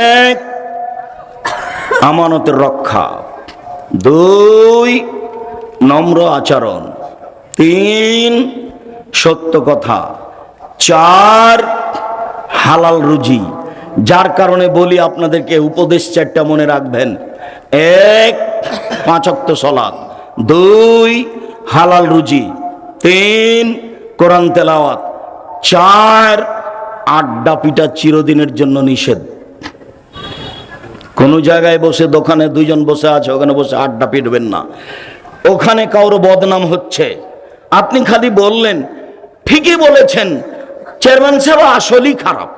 এক আমানতের রক্ষা। দুই, নম্র আচরণ। তিন, সত্য কথা। চার, হালাল রুজি। যার কারণে বলি আপনাদেরকে উপদেশ চারটা মনে রাখবেন। এক পাঁচক্ত সলাদ দুই, হালাল রুজি। তিন, কোরআন তেলাওয়াত। চার, আড্ডা পিটা চিরদিনের জন্য নিষেধ। কোনো জায়গায় বসে, দোকানে দুইজন বসে আছে, ওখানে বসে আড্ডা পিটবেন না। ওখানে কারও বদনাম হচ্ছে। আপনি খালি বললেন, ঠিকই বলেছেন, চেয়ারম্যান সাহেব আসলেই খারাপ।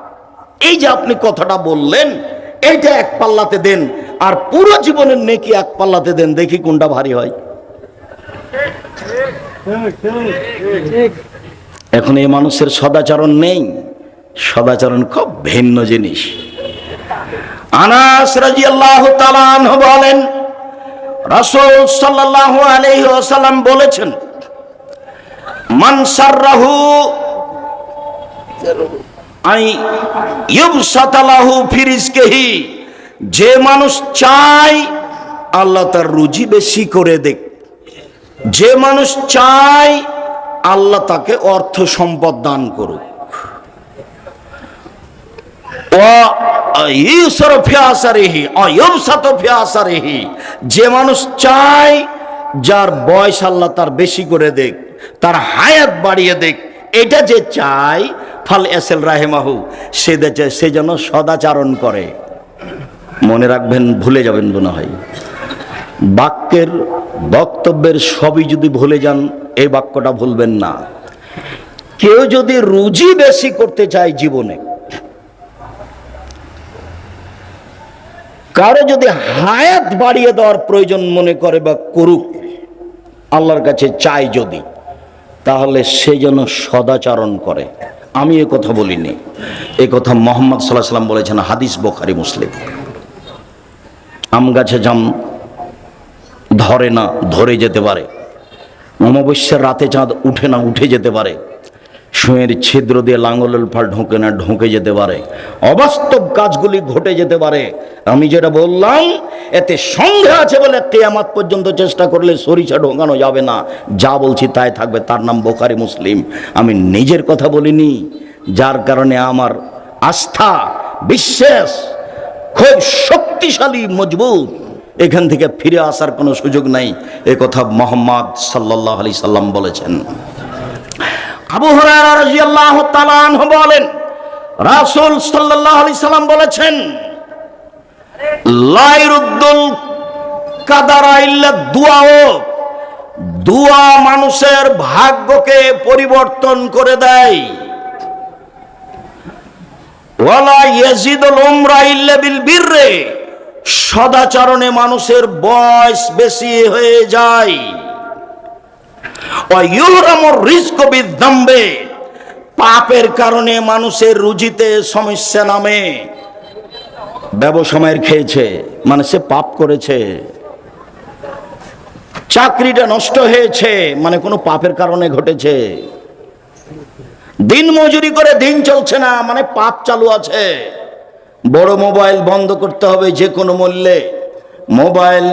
এই যে আপনি কথাটা বললেন, এইটা এক পাল্লাতে দেন, আর পুরো জীবনের নেকি এক পাল্লাতে দেন, দেখি কোনটা ভারী হয়। এখন এই মানুষের সদাচরণ নেই। সদাচরণ খুব ভিন্ন জিনিস। আনাস তাআলা আনহু বলেন, রাসূল সাল্লাল্লাহু আলাইহি ওয়াসাল্লাম বলেছেন, মান ইউবসাতালাহু ফিরিজকেহি, যে মানুষ চায় আল্লাহ তার রুজি বেশি করে দেখ যে মানুষ চায় আল্লাহ তাকে অর্থ সম্পদ দান করুক। যে মানুষ চায়, যার বয়স আল্লাহ তার বেশি করে দেখ, তার হায়াত বাড়িয়ে দেখ, এটা যে চায়, ফাল এসেল রাহেমাহু, সে সে যেন সদাচারণ করে। মনে রাখবেন, ভুলে যাবেন মনে হয়। বাক্যের, বক্তব্যের সবই যদি ভুলে যান, এই বাক্যটা ভুলবেন না। কেউ যদি রুজি বেশি করতে চায় জীবনে কারও যদি হায়াত বাড়িয়ে দেওয়ার প্রয়োজন মনে করে বা করুক, আল্লাহর কাছে চাই যদি, তাহলে সে যেন সদাচরণ করে। আমি এ কথা বলিনি। এ কথা মোহাম্মদ সাল্লাহ সাল্লাম বলেছেন, হাদিস বোখারি, মুসলিম। আম গাছে জাম ধরে না, ধরে যেতে পারে। অমাবস্যার রাতে চাঁদ উঠে না, উঠে যেতে পারে। সুঁয়ের ছিদ্র দিয়ে লাঙ্গলের ফাল ঢোকে না, ঢোকে যেতে পারে। অবাস্তব কাজগুলি ঘটে যেতে পারে। আমি যেটা বললাম, এতে সন্দেহ আছে বলে কেয়ামাত পর্যন্ত চেষ্টা করলে সরিষা ঢোকানো যাবে না। যা বলছি তাই থাকবে। তার নাম বোখারি মুসলিম। আমি নিজের কথা বলিনি, যার কারণে আমার আস্থা, বিশ্বাস খুব শক্তিশালী, মজবুত। এখান থেকে ফিরে আসার কোনো সুযোগ নাই। এ কথা মোহাম্মদ সাল্লাহ আলি সাল্লাম বলেছেন। আবু তাআলা বলেন, রাসূল সাল্লাম বলেছেন কাদারা ইল্লা দুআও দুয়া মানুষের ভাগ্যকে পরিবর্তন করে দেয়। ওয়ালা সদাচরণে মানুষের বয়স বেশি হয়ে যায়। পাপের কারণে মানুষের রুজিতে সমস্যা নামে। ব্যবসময়ের খেয়েছে মানে সে পাপ করেছে। চাকরিটা নষ্ট হয়েছে মানে কোনো পাপের কারণে ঘটেছে। দিন মজুরি করে দিন চলছে না মানে পাপ চালু আছে। বড় মোবাইল বন্ধ করতে হবে যে কোনো মূল্যে। মোবাইল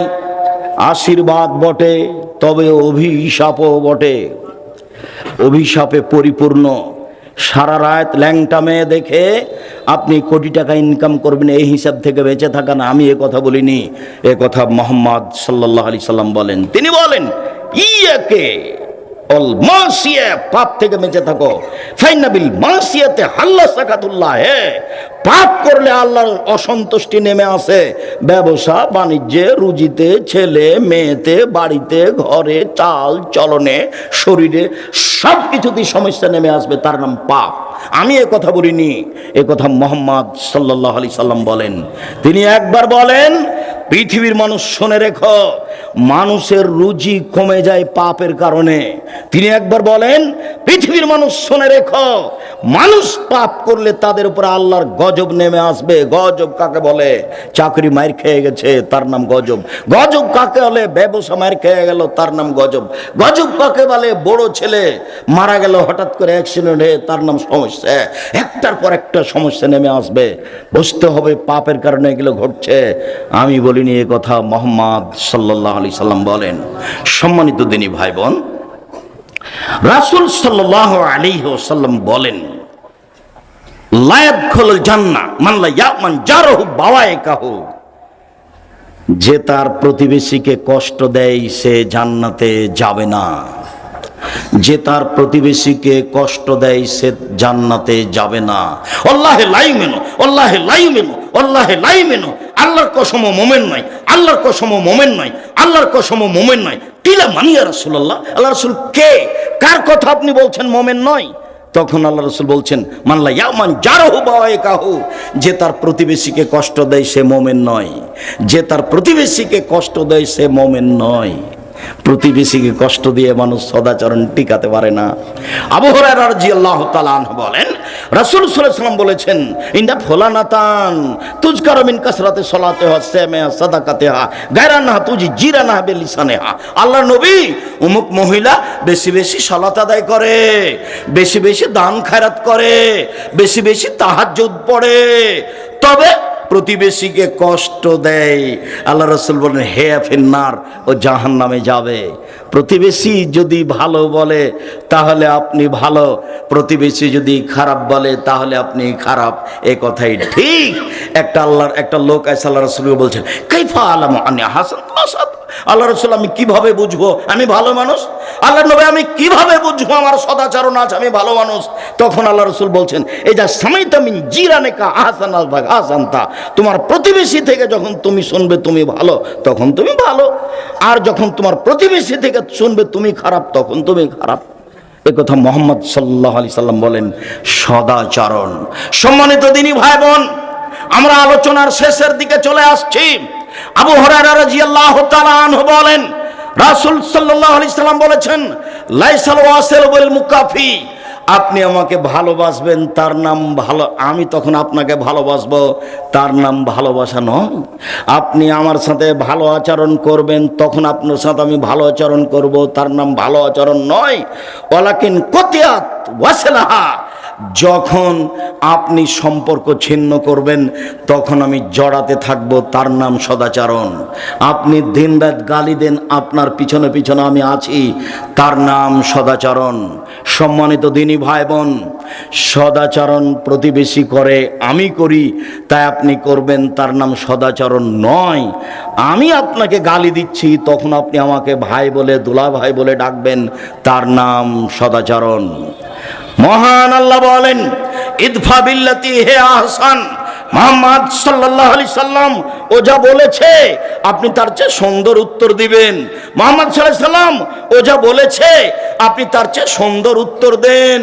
আশীর্বাদ বটে, তবে অভিশাপও বটে। অভিশাপে পরিপূর্ণ। সারা রাত ল্যাংটা মেয়ে দেখে আপনি কোটি টাকা ইনকাম করবেন, এই হিসাব থেকে বেঁচে থাকা না, আমি এ কথা বলিনি। এ কথা মোহাম্মদ সাল্লাহ আলি সাল্লাম বলেন। তিনি বলেন ইয়াকে পাপ থেকে বেঁচে থাকো। ফাইনাবিল মাসিয়াতে হাল্লা সাকাতুল্লাহ হে। পাপ করলে আল্লাহর অসন্তুষ্টি নেমে আসে। ব্যবসা, বাণিজ্যে, রুজিতে, ছেলে, মেয়েতে, বাড়িতে, ঘরে, চাল, চলনে, শরীরে সব কিছুতেই সমস্যা নেমে আসবে, তার নাম পাপ। আমি এ কথা বলিনি, এ কথা মোহাম্মদ সাল্লাহ আলি সাল্লাম বলেন। তিনি একবার বলেন, পৃথিবীর মানুষ শুনে রেখো মানুষের রুচি কমে যায় পাপের কারণে। তিনি একবার বলেন, পৃথিবীর মানুষ শুনে রেখো, মানুষ পাপ করলে তাদের উপর আল্লাহর গজব নেমে আসবে। গজব কাকে বলে? চাকরি মার খেয়ে গেছে, তার নাম গজব। গজব কাকে বলে? ব্যবসা মার খেয়ে গেল, তার নাম গজব। গজব কাকে বলে? বড় ছেলে মারা গেল, হঠাৎ করে অ্যাক্সিডেন্ট হয়ে তার নাম সমস্যা। একটার পর একটা সমস্যা নেমে আসবে। বুঝতে হবে পাপের কারণে এগুলো ঘটছে। আমি বলিনি এ কথা মোহাম্মদ সাল্লাহ আলি সাল্লাম বলেন, সম্মানিত দিনী ভাই বোন রাসুল সাল্লাহ আলী সাল্লাম বলেন লায়াত খোল মানলা কাহু যে তার প্রতিবেশীকে কষ্ট দেয়, সে জান্নাতে যাবে না। যে তার প্রতিবেশীকে কষ্ট দেয়, সে জান্নাতে যাবে না। অল্লাহে লাই অল্লাহে লাই অল্লাহে লাই মেনো আল্লাহর কসম মোমেন নয়। আল্লাহর কসম মোমেন নয়। আল্লাহর কসম মোমেন নয়। টিলা মানিয়া রাসূলুল্লাহ? আল্লাহ রাসূল কে? কার কথা আপনি বলছেন মোমেন নয়? তখন আল্লাহ রসুল বলছেন মানলা ইয়ামান যারহু বাওয়ায়ে কাহু যে তার প্রতিবেশীকে কষ্ট দেয় সে মোমেন নয়। যে তার প্রতিবেশীকে কষ্ট দেয় সে মোমেন নয়। প্রতিবেশীকে কষ্ট দিয়ে মানুষ সদাচরণ টিকাতে পারে না। আবহরার রাজি আল্লাহ তালান বলেন রাসুল সাল্লাম বলেছেন ইন্দা ফোলানাতান তুজ কারমিন কাসরাতে সলাতে হা সেমে হা সাদাকাতে হা গায়রা না তুজ জিরা না হবে লিসানে হা আল্লাহ নবী অমুক মহিলা বেশি বেশি সলাত আদায় করে, বেশি বেশি দান খায়রাত করে, বেশি বেশি তাহাজ্জুদ পড়ে। তবে প্রতিবেশীকে কষ্ট দেয়। আল্লাহ রসুল বলেন, হে ফিন্নার, ও জাহান নামে যাবে। প্রতিবেশী যদি ভালো বলে, তাহলে আপনি ভালো। প্রতিবেশী যদি খারাপ বলে, তাহলে আপনি খারাপ। এ কথাই ঠিক। একটা আল্লাহর, একটা লোক আছে আল্লাহ রসুলকে বলছেন, কাইফা আলাম আনি হাসান আল্লাহ রসুল, আমি কীভাবে বুঝব? আমি ভালো মানুষ? আল্লাহ নবী, আমি কীভাবে বুঝব আমার সদাচরণ আছে আমি ভালো মানুষ? তখন আল্লাহ রসুল বলছেন, এই যা সময় তুমি জিরানে কা আহসান আল ভাগ আহসানতা, তোমার প্রতিবেশী থেকে যখন তুমি শুনবে তুমি ভালো, তখন তুমি ভালো। আর যখন তোমার প্রতিবেশী থেকে শুনবে তুমি খারাপ, তখন তুমি খারাপ। এ কথা মোহাম্মদ সাল্লাহ আলি সাল্লাম বলেন, সদাচরণ। সম্মানিত দিনী ভাই বোন, আমরা আলোচনার শেষের দিকে চলে আসছি। আবু বলেন, রাসূল সাল্লাম বলেছেন মুকাফি। আপনি আমাকে ভালোবাসবেন, তার নাম ভালো, আমি তখন আপনাকে ভালোবাসবো, তার নাম ভালোবাসা নয়। আপনি আমার সাথে ভালো আচরণ করবেন, তখন আপনার সাথে আমি ভালো আচরণ করব, তার নাম ভালো আচরণ নয়। ওয়ালাকিন কতিয়াত ওয়াসলাহা। যখন আপনি সম্পর্ক ছিন্ন করবেন, তখন আমি জড়াতে থাকব, তার নাম সদাচরণ। আপনি দিনরাত গালি দেন, আপনার পিছনে পিছনে আমি আছি, তার নাম সদাচরণ। সম্মানিত দিনী ভাই বোন সদাচরণ প্রতিবেশী করে আমি করি, তাই আপনি করবেন, তার নাম সদাচরণ নয়। আমি আপনাকে গালি দিচ্ছি, তখন আপনি আমাকে ভাই বলে দুলা ভাই বলে ডাকবেন, তার নাম সদাচরণ। মহান আল্লাহ বলেন, ইদফা বিল্লাতি হে আহসান, মোহাম্মদ সাল্লাহ আলি সাল্লাম, ও যা বলেছে, আপনি তার চেয়ে সুন্দর উত্তর দিবেন। মোহাম্মদ সাল্লাহ সাল্লাম, ও যা বলেছে, আপনি তার চেয়ে সুন্দর উত্তর দেন।